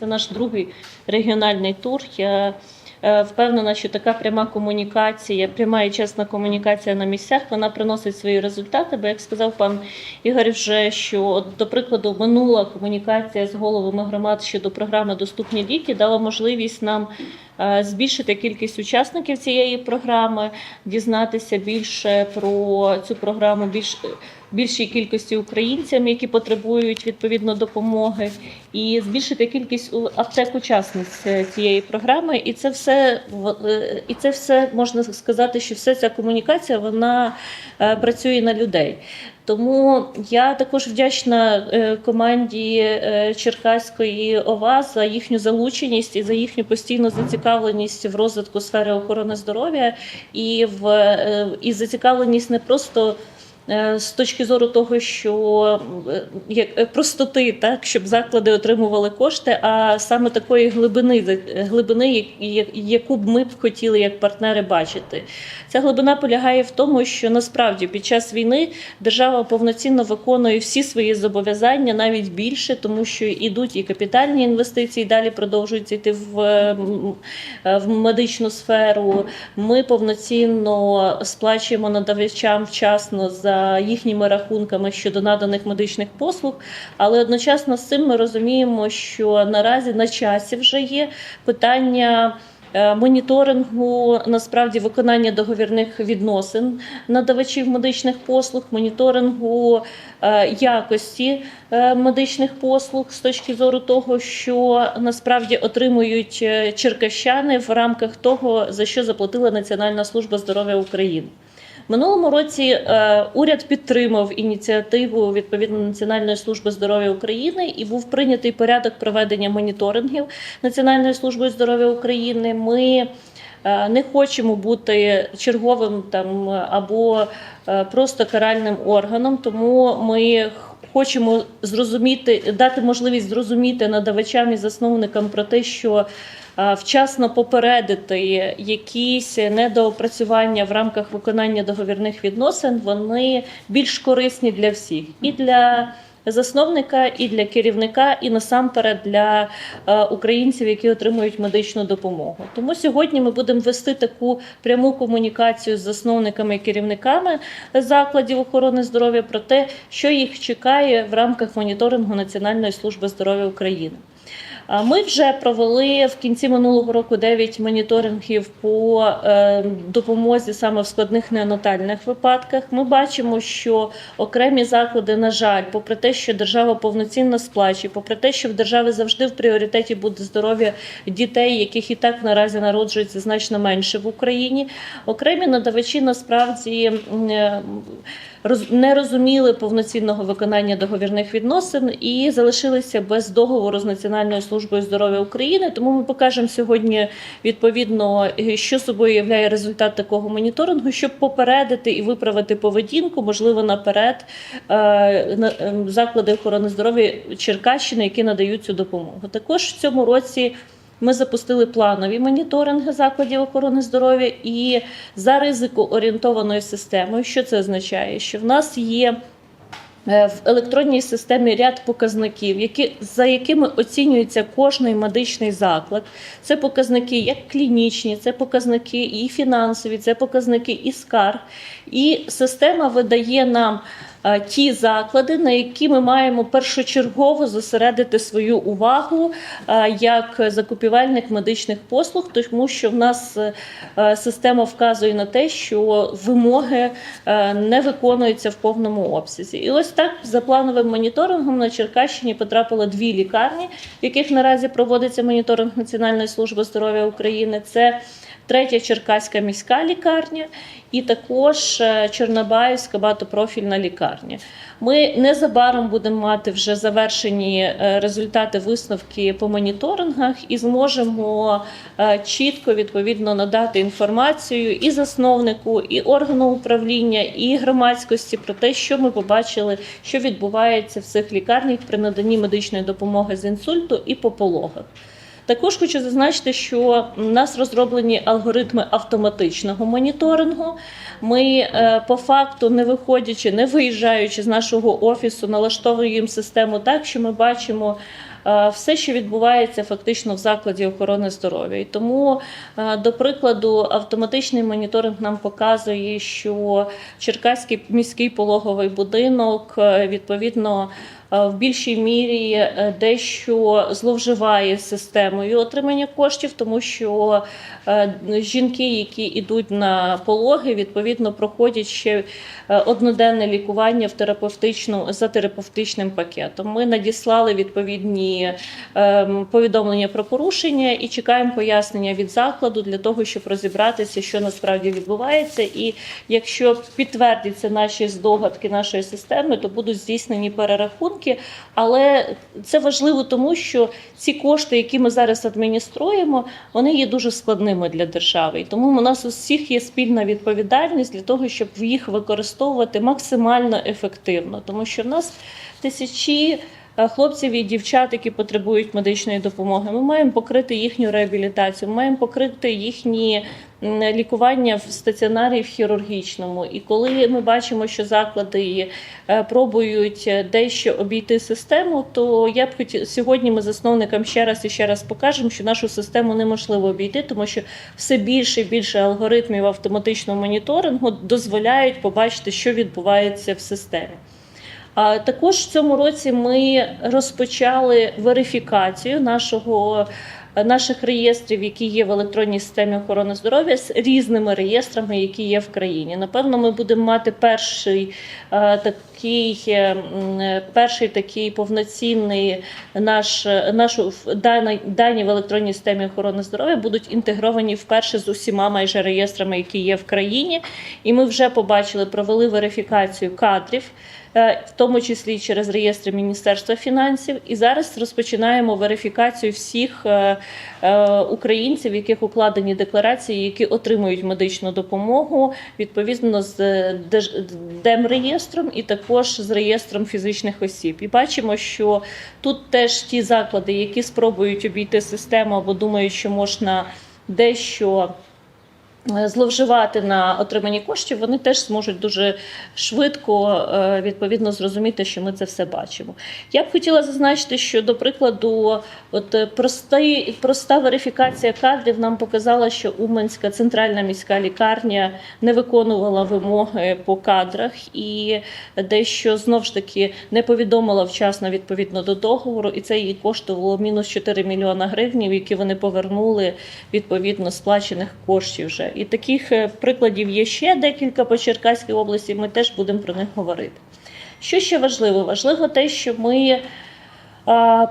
Це наш другий регіональний тур. Я е, впевнена, що така пряма комунікація, пряма і чесна комунікація на місцях, вона приносить свої результати. Бо як сказав пан Ігор, вже що от, до прикладу, минула комунікація з головами громад щодо програми Доступні ліки дала можливість нам е, збільшити кількість учасників цієї програми, дізнатися більше про цю програму, більш більшій кількості українцям, які потребують відповідно допомоги, і збільшити кількість у- аптек учасниць е, цієї програми. І це все е, і це все можна сказати, що вся ця комунікація вона е, працює на людей. Тому я також вдячна команді Черкаської ОВА за їхню залученість і за їхню постійну зацікавленість в розвитку сфери охорони здоров'я і в і зацікавленість не просто. Е, З точки зору того, що е, як простоти, так щоб заклади отримували кошти, а саме такої глибини, глибини, як- як- яку б ми б хотіли як партнери бачити. Ця глибина полягає в тому, що насправді під час війни держава повноцінно виконує всі свої зобов'язання, навіть більше, тому що йдуть і капітальні інвестиції, далі продовжують йти в, в медичну сферу. Ми повноцінно сплачуємо надавачам вчасно за їхніми рахунками щодо наданих медичних послуг. Але одночасно з цим ми розуміємо, що наразі на часі вже є питання. е, Моніторингу насправді виконання договірних відносин надавачів медичних послуг, моніторингу е, якості е, медичних послуг з точки зору того, що насправді отримують черкащани в рамках того, за що заплатила Національна служба здоров'я України. Минулому році е, уряд підтримав ініціативу відповідно Національної служби здоров'я України і був прийнятий порядок проведення моніторингів Національної служби здоров'я України. Ми е, не хочемо бути черговим там або е, просто каральним органом, тому ми хочемо зрозуміти, дати можливість зрозуміти надавачам і засновникам про те, що е, вчасно попередити якісь недоопрацювання в рамках виконання договірних відносин, вони більш корисні для всіх. І для засновника, і для керівника, і насамперед для е, українців, які отримують медичну допомогу. Тому сьогодні ми будемо вести таку пряму комунікацію з засновниками і керівниками закладів охорони здоров'я про те, що їх чекає в рамках моніторингу Національної служби здоров'я України. Ми вже провели в кінці минулого року 9 моніторингів по е, допомозі саме в складних неонатальних випадках. Ми бачимо, що окремі заклади, на жаль, попри те, що держава повноцінно сплачує, попри те, що в держави завжди в пріоритеті буде здоров'я дітей, яких і так наразі народжується значно менше в Україні. Окремі надавачі насправді е, не розуміли повноцінного виконання договірних відносин і залишилися без договору з Національною службою здоров'я України. Тому ми покажемо сьогодні відповідно, що собою являє результат такого моніторингу, щоб попередити і виправити поведінку, можливо, наперед е, на- е, заклади охорони здоров'я Черкащини, які надають цю допомогу. Також в цьому році. Ми запустили планові моніторинги закладів охорони здоров'я і за ризикоорієнтованою системою. Що це означає? Що в нас є е, в електронній системі ряд показників, які, за якими оцінюється кожний медичний заклад. Це показники як клінічні, це показники і фінансові, це показники і скарг. І система видає нам ті заклади, на які ми маємо першочергово зосередити свою увагу е, як закупівельник медичних послуг, тому що в нас е, е, система вказує на те, що вимоги е, не виконуються в повному обсязі. І ось так за плановим моніторингом на Черкащині потрапило дві лікарні, в яких наразі проводиться моніторинг Національної служби здоров'я України. Це Третя Черкаська міська лікарня і також е, Чорнобаївська багатопрофільна лікарня. Ми незабаром будемо мати вже завершені е, результати висновки по моніторингах і зможемо е, чітко відповідно надати інформацію і засновнику, і органу управління, і громадськості про те, що ми побачили, що відбувається в цих лікарнях при наданні медичної допомоги з інсульту і по пологах. Також хочу зазначити, що в нас розроблені алгоритми автоматичного моніторингу. Ми е, по факту, не виходячи, не виїжджаючи з нашого офісу, налаштовуємо систему так, що ми бачимо е, все, що відбувається фактично в закладі охорони здоров'я. І тому, е, до прикладу, автоматичний моніторинг нам показує, що Черкаський міський пологовий будинок відповідно. Е, В більшій мірі е, дещо зловживає системою отримання коштів, тому що е, жінки, які йдуть на пологи, відповідно проходять ще одноденне лікування в терапевтичну за терапевтичним пакетом. Ми надіслали відповідні повідомлення про порушення і чекаємо пояснення від закладу для того, щоб розібратися, що насправді відбувається. І якщо підтвердяться наші здогадки нашої системи, то будуть здійснені перерахунки. Але це важливо, тому що ці кошти, які ми зараз адмініструємо, вони є дуже складними для держави. І тому у нас у всіх є спільна відповідальність для того, щоб їх використовувати максимально ефективно, тому що в нас тисячі. е, Хлопців і дівчат, які потребують медичної допомоги, ми маємо покрити їхню реабілітацію, ми маємо покрити їхні лікування в стаціонарі в хірургічному. І коли ми бачимо, що заклади е, пробують е, дещо обійти систему, то я б хотіла сьогодні. Ми засновникам ще раз і ще раз покажемо, що нашу систему неможливо обійти, тому що все більше і більше алгоритмів автоматичного моніторингу дозволяють побачити, що відбувається в системі. А також в цьому році ми розпочали верифікацію нашого. Наших реєстрів, які є в електронній системі охорони здоров'я, з різними реєстрами, які є в країні. Напевно, ми будемо мати перший е, такий, е, е, перший такий повноцінний наш нашу дані, дані в електронній системі охорони здоров'я будуть інтегровані вперше з усіма майже реєстрами, які є в країні. І ми вже побачили, провели верифікацію кадрів. Е, В тому числі через реєстри Міністерства фінансів, і зараз розпочинаємо верифікацію всіх е, е, українців, в яких укладені декларації, які отримують медичну допомогу відповідно з Демреєстром і також з реєстром фізичних осіб. І бачимо, що тут теж ті заклади, які спробують обійти систему або думають, що можна дещо. Е, Зловживати на отриманні коштів, вони теж зможуть дуже швидко е, відповідно зрозуміти, що ми це все бачимо. Я б хотіла зазначити, що до прикладу, от е, простий, проста верифікація кадрів нам показала, що Уманська центральна міська лікарня не виконувала вимоги по кадрах і дещо знов ж таки не повідомила вчасно відповідно до договору, і це їй коштувало мінус 4 мільйона гривень, які вони повернули відповідно сплачених коштів вже. І таких е, прикладів є ще декілька по Черкаській області. Ми теж будемо про них говорити. Що ще важливо? Важливо те, що ми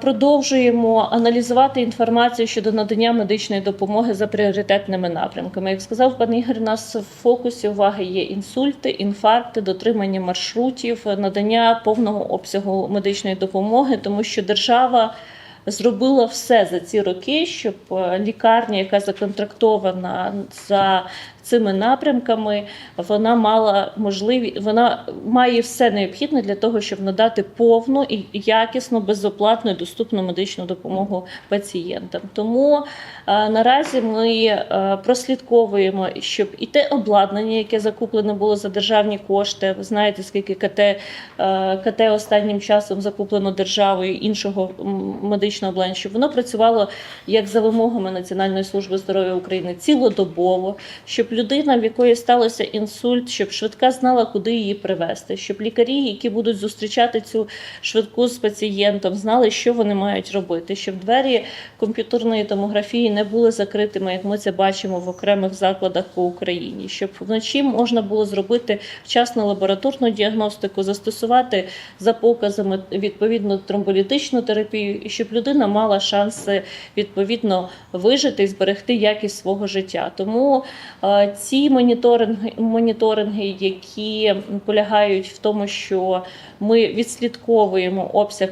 продовжуємо аналізувати інформацію щодо надання медичної допомоги за пріоритетними напрямками. Як сказав пан Ігор, у нас в фокусі уваги є інсульти, інфаркти, дотримання маршрутів, надання повного обсягу медичної допомоги, тому що держава. Зробила все за ці роки, щоб е, лікарня, яка законтрактована за цими напрямками, вона мала можливість, вона має все необхідне для того, щоб надати повну і якісну, безоплатну і доступну медичну допомогу пацієнтам. Тому е, наразі ми е, прослідковуємо, щоб і те обладнання, яке закуплене було за державні кошти. Ви знаєте, скільки КТ, е, КТ останнім часом закуплено державою іншого медичного обладнання, щоб воно працювало як за вимогами Національної служби здоров'я України цілодобово, щоб людина, в якої сталося інсульт, щоб швидка знала, куди її привезти, щоб лікарі, які будуть зустрічати цю швидку з пацієнтом, знали, що вони мають робити, щоб двері комп'ютерної томографії не були закритими, як ми це бачимо в окремих закладах по Україні, щоб вночі можна було зробити вчасну лабораторну діагностику, застосувати за показами відповідно тромболітичну терапію, і щоб людина мала шанси відповідно вижити і зберегти якість свого життя. Тому е, ці моніторинги, моніторинги, які полягають в тому, що ми відслідковуємо обсяг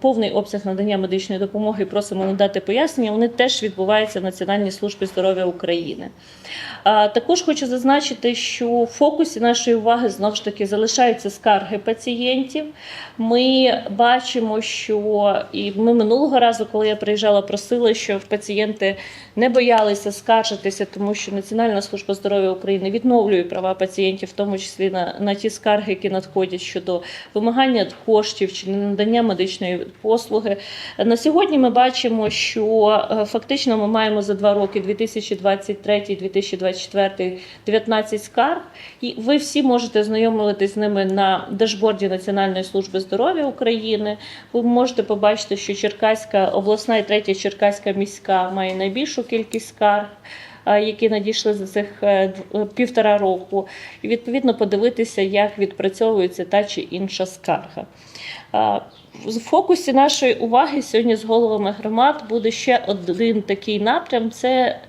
повний обсяг надання медичної допомоги і просимо надати пояснення, вони теж відбуваються в Національній службі здоров'я України. Також хочу зазначити, що в фокусі нашої уваги знову ж таки залишаються скарги пацієнтів. Ми бачимо, що і ми минулого разу, коли я приїжджала, просила, що пацієнти не боялися скаржитися, тому що Національна служба служба здоров'я України відновлює права пацієнтів, в тому числі на, на ті скарги, які надходять щодо вимагання коштів чи надання медичної послуги. На сьогодні ми бачимо, що е, фактично ми маємо за два роки 2023-2024 19 скарг, і ви всі можете знайомитись з ними на дашборді Національної служби здоров'я України. Ви можете побачити, що Черкаська обласна і третя Черкаська міська має найбільшу кількість скарг. Е, Які надійшли за цих е, е, півтора року, і відповідно подивитися, як відпрацьовується та чи інша скарга. В фокусі нашої уваги сьогодні з головами громад буде ще один такий напрям: це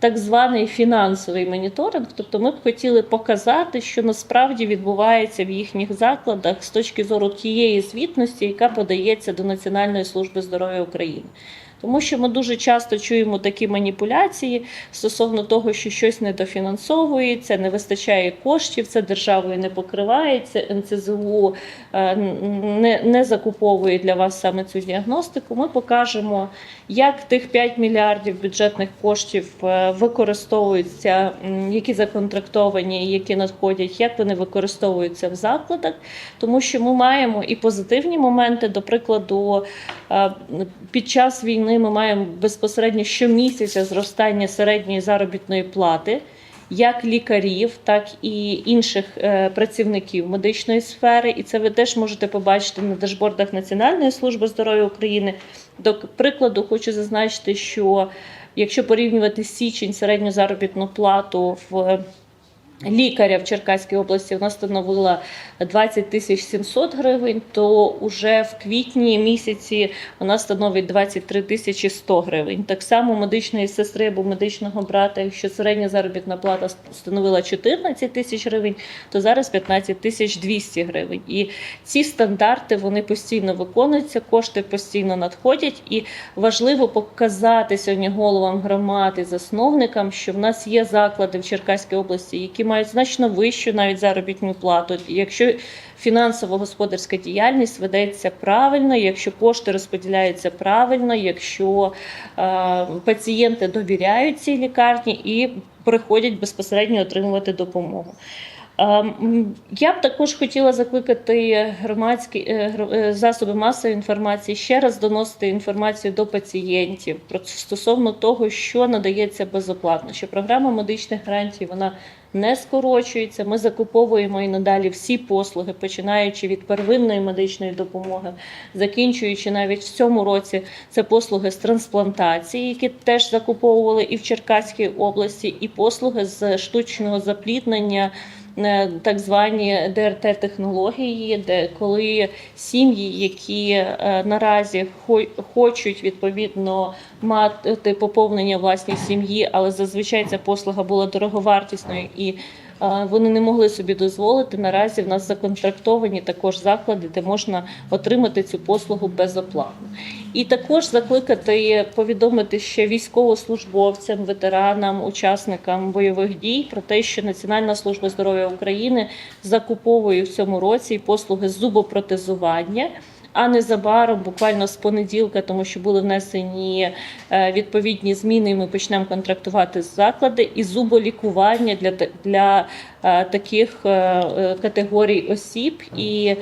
так званий фінансовий моніторинг. Тобто, ми б хотіли показати, що насправді відбувається в їхніх закладах з точки зору тієї звітності, яка подається до Національної служби здоров'я України. Тому що ми дуже часто чуємо такі маніпуляції стосовно того, що щось недофінансовується, не вистачає коштів, це державою не покривається, НЦЗУ е, не, не закуповує для вас саме цю діагностику. Ми покажемо, як тих 5 мільярдів бюджетних коштів е, використовуються, які законтрактовані, які надходять, як вони використовуються в закладах, тому що ми маємо і позитивні моменти, до прикладу. Е, Під час війни ми маємо безпосередньо щомісяця зростання середньої заробітної плати. Як лікарів, так і інших е, працівників медичної сфери, і це ви теж можете побачити на дашбордах Національної служби здоров'я України. До прикладу, хочу зазначити, що якщо порівнювати січень середню заробітну плату в лікаря в Черкаській області вона становила 20 тисяч 700 гривень, то вже в квітні місяці вона становить 23 тисячі 100 гривень. Так само медичної сестри або медичного брата, якщо середня заробітна плата становила 14 тисяч гривень, то зараз 15 тисяч 200 гривень. І ці стандарти вони постійно виконуються, кошти постійно надходять. І важливо показати сьогодні головам громад і засновникам, що в нас є заклади в Черкаській області, які мають значно вищу навіть заробітну плату. Якщо фінансово-господарська діяльність ведеться правильно, якщо кошти розподіляються правильно, якщо е, пацієнти довіряють цій лікарні і приходять безпосередньо отримувати допомогу. Я б також хотіла закликати громадські е, е, засоби масової інформації ще раз доносити інформацію до пацієнтів стосовно того, що надається безоплатно, що програма медичних гарантій вона не скорочується. Ми закуповуємо і надалі всі послуги, починаючи від первинної медичної допомоги, закінчуючи навіть в цьому році це послуги з трансплантації, які теж закуповували і в Черкаській області, і послуги з штучного запліднення. Е, Так звані ДРТ-технології, де коли сім'ї, які е, наразі хо- хочуть відповідно мати поповнення власній сім'ї, але зазвичай ця послуга була дороговартісною і вони не могли собі дозволити. Наразі в нас законтрактовані також заклади, де можна отримати цю послугу безоплатно. І також закликати повідомити ще військовослужбовцям, ветеранам, учасникам бойових дій про те, що Національна служба здоров'я України закуповує в цьому році послуги зубопротезування. А незабаром, буквально з понеділка, тому що були внесені е, відповідні зміни, і ми почнемо контрактувати заклади і зуболікування для, для е, таких е, категорій осіб. І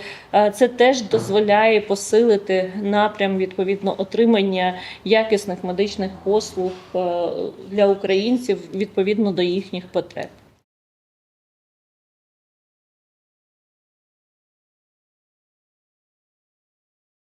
це теж дозволяє посилити напрям відповідно отримання якісних медичних послуг для українців відповідно до їхніх потреб.